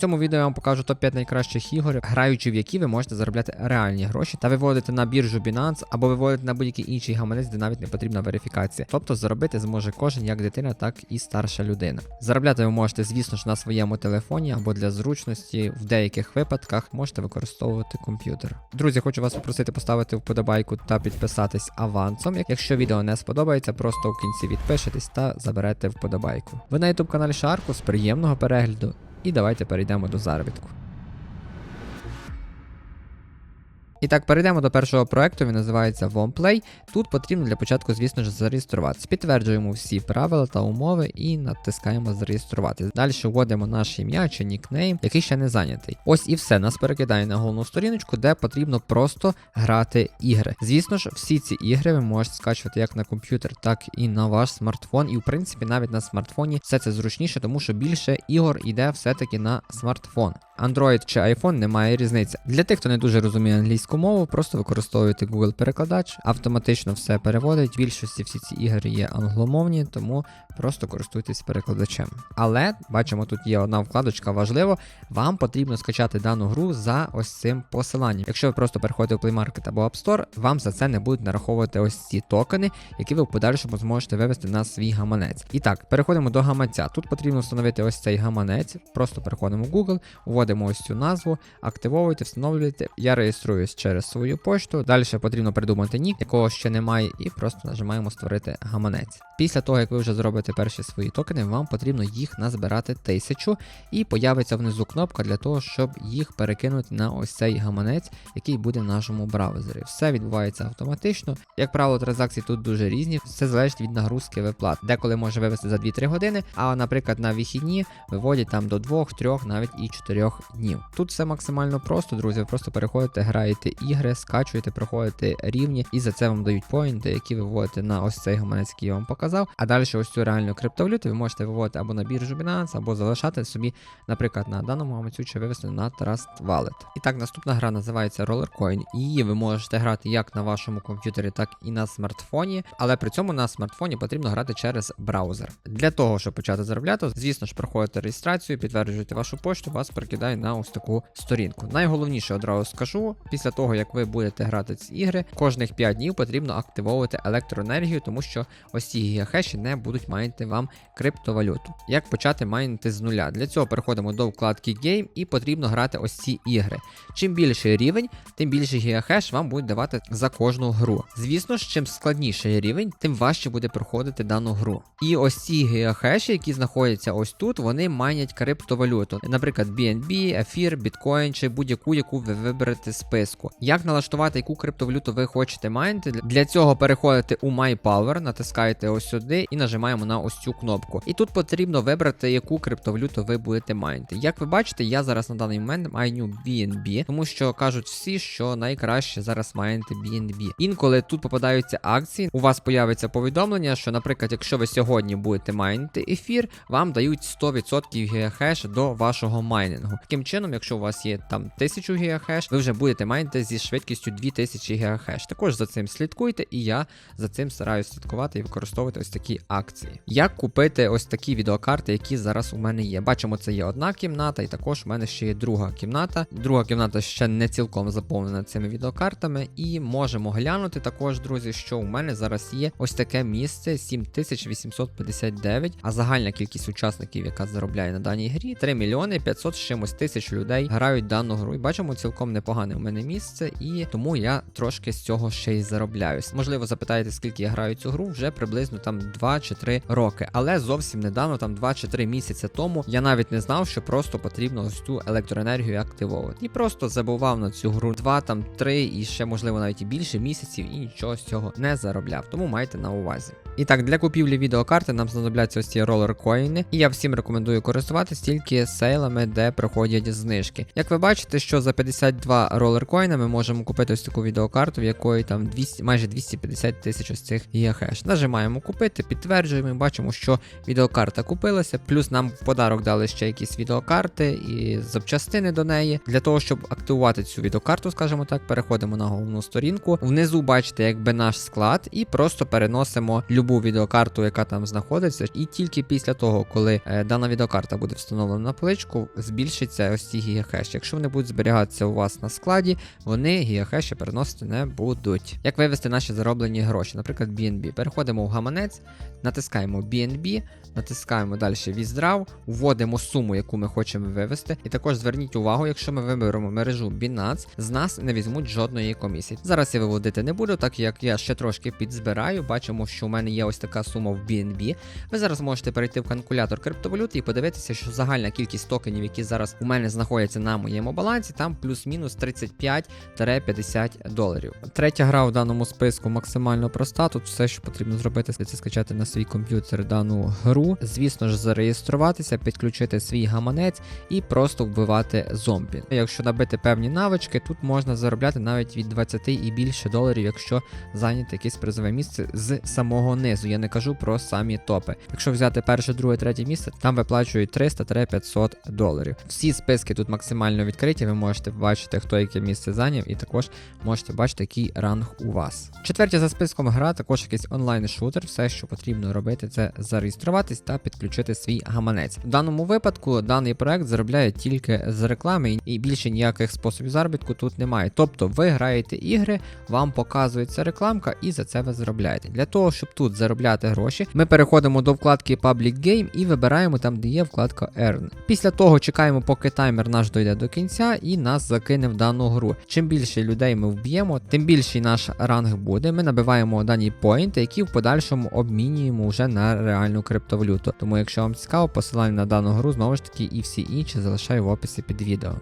В цьому відео я вам покажу топ-5 найкращих ігор, граючи в які ви можете заробляти реальні гроші та виводити на біржу Binance або виводити на будь-який інший гаманець, де навіть не потрібна верифікація. Тобто заробити зможе кожен як дитина, так і старша людина. Заробляти ви можете, звісно ж, на своєму телефоні або для зручності. В деяких випадках можете використовувати комп'ютер. Друзі, хочу вас попросити поставити вподобайку та підписатись авансом. Якщо відео не сподобається, просто в кінці відпишитесь та заберете вподобайку. Ви на youtube каналі Шаркус, приємного перегляду. І давайте перейдемо до заробітку. І так, перейдемо до першого проекту, він називається WomPlay. Тут потрібно для початку, звісно ж, зареєструватися. Підтверджуємо всі правила та умови і натискаємо зареєструвати. Далі вводимо наше ім'я чи нікнейм, який ще не зайнятий. Ось і все. Нас перекидає на головну сторіночку, де потрібно просто грати ігри. Звісно ж, всі ці ігри ви можете скачувати як на комп'ютер, так і на ваш смартфон. І в принципі навіть на смартфоні все це зручніше, тому що більше ігор йде все-таки на смартфон. Android чи iPhone немає різниці. Для тих, хто не дуже розуміє англійську мову, просто використовуйте Google перекладач, автоматично все переводить. В більшості всі ці ігри є англомовні, тому просто користуйтесь перекладачем. Але бачимо, тут є одна вкладочка важливо. Вам потрібно скачати дану гру за ось цим посиланням. Якщо ви просто переходите в Play Market або App Store, вам за це не будуть нараховувати ось ці токени, які ви в подальшому зможете вивести на свій гаманець. І так, переходимо до гаманця. Тут потрібно встановити ось цей гаманець. Просто переходимо в Google, вводимо ось цю назву, активовуйте, встановлюєте. Я реєструюсь через свою пошту. Далі потрібно придумати нік, якого ще немає, і просто нажимаємо створити гаманець. Після того, як ви вже зробите перші свої токени, вам потрібно їх назбирати тисячу, і появиться внизу кнопка для того, щоб їх перекинути на ось цей гаманець, який буде в нашому браузері. Все відбувається автоматично. Як правило, транзакції тут дуже різні, все залежить від нагрузки виплат. Деколи може вивести за 2-3 години, а, наприклад, на вихідні виводять там до 2, 3, навіть і 4 днів. Тут все максимально просто, друзі. Ви просто переходите, граєте ігри, скачуєте, проходите рівні, і за це вам дають поінти, які ви виводите на ось цей гаманець, який я вам показав. А далі ось цю реальну криптовалюту ви можете виводити або на біржу Binance, або залишати собі, наприклад, на даному гаманцю чи вивести на Trust Wallet. І так, наступна гра називається Rollercoin. Її ви можете грати як на вашому комп'ютері, так і на смартфоні. Але при цьому на смартфоні потрібно грати через браузер. Для того, щоб почати заробляти, звісно ж, проходите реєстрацію, підтверджуєте вашу пошту, вас перекидає на ось таку сторінку. Найголовніше одразу скажу, після того як ви будете грати ці ігри, кожних 5 днів потрібно активовувати електроенергію, тому що ось ці гігахеші не будуть майнити вам криптовалюту. Як почати майнити з нуля? Для цього переходимо до вкладки Game і потрібно грати ось ці ігри. Чим більший рівень, тим більше гігахеш вам будуть давати за кожну гру. Звісно ж, чим складніший рівень, тим важче буде проходити дану гру. І ось ці гігахеші, які знаходяться ось тут, вони майнять криптовалюту. Наприклад, BNB, ефір, біткоін чи будь-яку, яку ви виберете з списку. Як налаштувати, яку криптовалюту ви хочете майнити? Для цього переходите у MyPower, натискаєте ось сюди і нажимаємо на ось цю кнопку. І тут потрібно вибрати, яку криптовалюту ви будете майнити. Як ви бачите, я зараз на даний момент майню BNB, тому що кажуть всі, що найкраще зараз майнити BNB. Інколи тут попадаються акції, у вас появиться повідомлення, що, наприклад, якщо ви сьогодні будете майнити ефір, вам дають 100% гігахеш до вашого майнингу. Таким чином, якщо у вас є там 1000 гігахеш, ви вже будете майнити зі швидкістю 2000 гігахеш. Також за цим слідкуйте, і я за цим стараюсь слідкувати і використовувати ось такі акції. Як купити ось такі відеокарти, які зараз у мене є? Bачимо, це є одна кімната, і також у мене ще є друга кімната. Друга кімната ще не цілком заповнена цими відеокартами, і можемо глянути також, друзі, що у мене зараз є ось таке місце 7859, а загальна кількість учасників, яка заробляє на даній грі, 3 мільйони 500 з чимось тисяч людей грають дану гру. І бачимо цілком непогане у мене місце, і тому я трошки з цього ще й заробляю. Можливо, запитаєте, скільки я граю цю гру, вже приблизно там 2 чи 3 роки. Але зовсім недавно, там 2 чи 3 місяці тому, я навіть не знав, що просто потрібно ось цю електроенергію активовувати. І просто забував на цю гру 2, там 3 і ще, можливо, навіть і більше місяців, і нічого з цього не заробляв. Тому майте на увазі. І так, для купівлі відеокарти нам знадобляться ось ці ролер-коїни, і я всім рекомендую користуватись тільки сейлами, де проходять знижки. Як ви бачите, що за 52 ролер-коїни звичайна, ми можемо купити ось таку відеокарту, в якої там 200, майже 250 тисяч ось цих гігахеш. Нажимаємо купити, підтверджуємо, бачимо, що відеокарта купилася. Плюс нам в подарок дали ще якісь відеокарти і запчастини до неї. Для того, щоб активувати цю відеокарту, скажімо так, переходимо на головну сторінку. Внизу бачите, якби наш склад, і просто переносимо любу відеокарту, яка там знаходиться. І тільки після того, коли е, дана відеокарта буде встановлена на поличку, збільшиться ось ці гігахеші. Якщо вони будуть зберігатися у вас на складі, вони гігахеші переносити не будуть. Як вивести наші зароблені гроші? Наприклад, BNB. Переходимо в гаманець, натискаємо BNB, натискаємо далі Withdraw, вводимо суму, яку ми хочемо вивести. І також зверніть увагу, якщо ми виберемо мережу Binance, з нас не візьмуть жодної комісії. Зараз я виводити не буду, так як я ще трошки підзбираю. Бачимо, що у мене є ось така сума в BNB. Ви зараз можете перейти в калькулятор криптовалюти і подивитися, що загальна кількість токенів, які зараз у мене знаходяться на моєму балансі, там плюс-мінус 35-50 доларів. Третя гра в даному списку максимально проста. Тут все, що потрібно зробити, це скачати на свій комп'ютер дану гру. Звісно ж, зареєструватися, підключити свій гаманець і просто вбивати зомбі. Якщо набити певні навички, тут можна заробляти навіть від 20 і більше доларів, якщо зайняти якесь призове місце з самого низу. Я не кажу про самі топи. Якщо взяти перше, друге, третє місце, там виплачують 300-500 доларів. Всі списки тут максимально відкриті. Ви можете бачити, хто яке місце зайняв, і також можете бачити, який ранг у вас. Четвертя за списком гра, також якийсь онлайн-шутер. Все, що потрібно робити, це зареєструватись та підключити свій гаманець. В даному випадку даний проект заробляє тільки з реклами, і більше ніяких способів заробітку тут немає. Тобто ви граєте ігри, вам показується рекламка, і за це ви заробляєте. Для того, щоб тут заробляти гроші, ми переходимо до вкладки Public Game і вибираємо там, де є вкладка Earn. Після того чекаємо, поки таймер наш дойде до кінця і нас закине в дану гру. Чим більше людей ми вб'ємо, тим більший наш ранг буде. Ми набиваємо дані поінти, які в подальшому обмінюємо вже на реальну криптовалюту. Тому, якщо вам цікаво, посилання на дану гру знову ж таки і всі інші залишаю в описі під відео.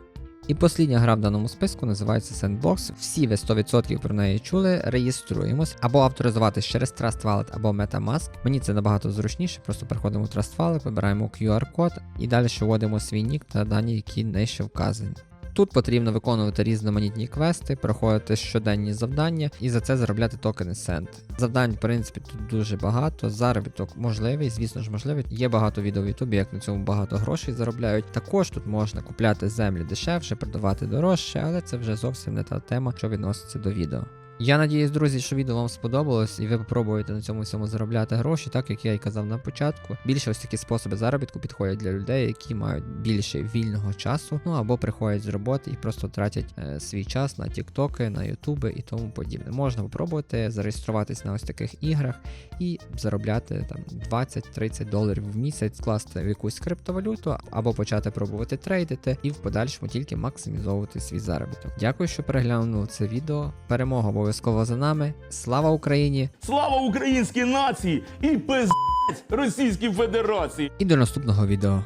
І послідня гра в даному списку називається Sandbox. Всі ви 100% про неї чули. Реєструємось або авторизуватись через Trust Wallet або MetaMask. Мені це набагато зручніше. Просто переходимо в Trust Wallet, вибираємо QR-код і далі вводимо свій нік та дані, які нижче вказані. Тут потрібно виконувати різноманітні квести, проходити щоденні завдання і за це заробляти токени Сент. Завдань, в принципі, тут дуже багато. Заробіток можливий, звісно ж, можливий. Є багато відео в Ютубі, як на цьому багато грошей заробляють. Також тут можна купляти землі дешевше, продавати дорожче, але це вже зовсім не та тема, що відноситься до відео. Я надіюсь, друзі, що відео вам сподобалось, і ви попробуєте на цьому всьому заробляти гроші, так як я і казав на початку. Більше ось такі способи заробітку підходять для людей, які мають більше вільного часу, ну або приходять з роботи і просто тратять е, свій час на тіктоки, на ютуби і тому подібне. Можна попробувати зареєструватись на ось таких іграх і заробляти там 20-30 доларів в місяць, скласти в якусь криптовалюту, або почати пробувати трейдити і в подальшому тільки максимізовувати свій заробіток. Дякую, що переглянули це відео. Перемога обов'язково за нами. Слава Україні! Слава українській нації і пиздець Російській Федерації! І до наступного відео.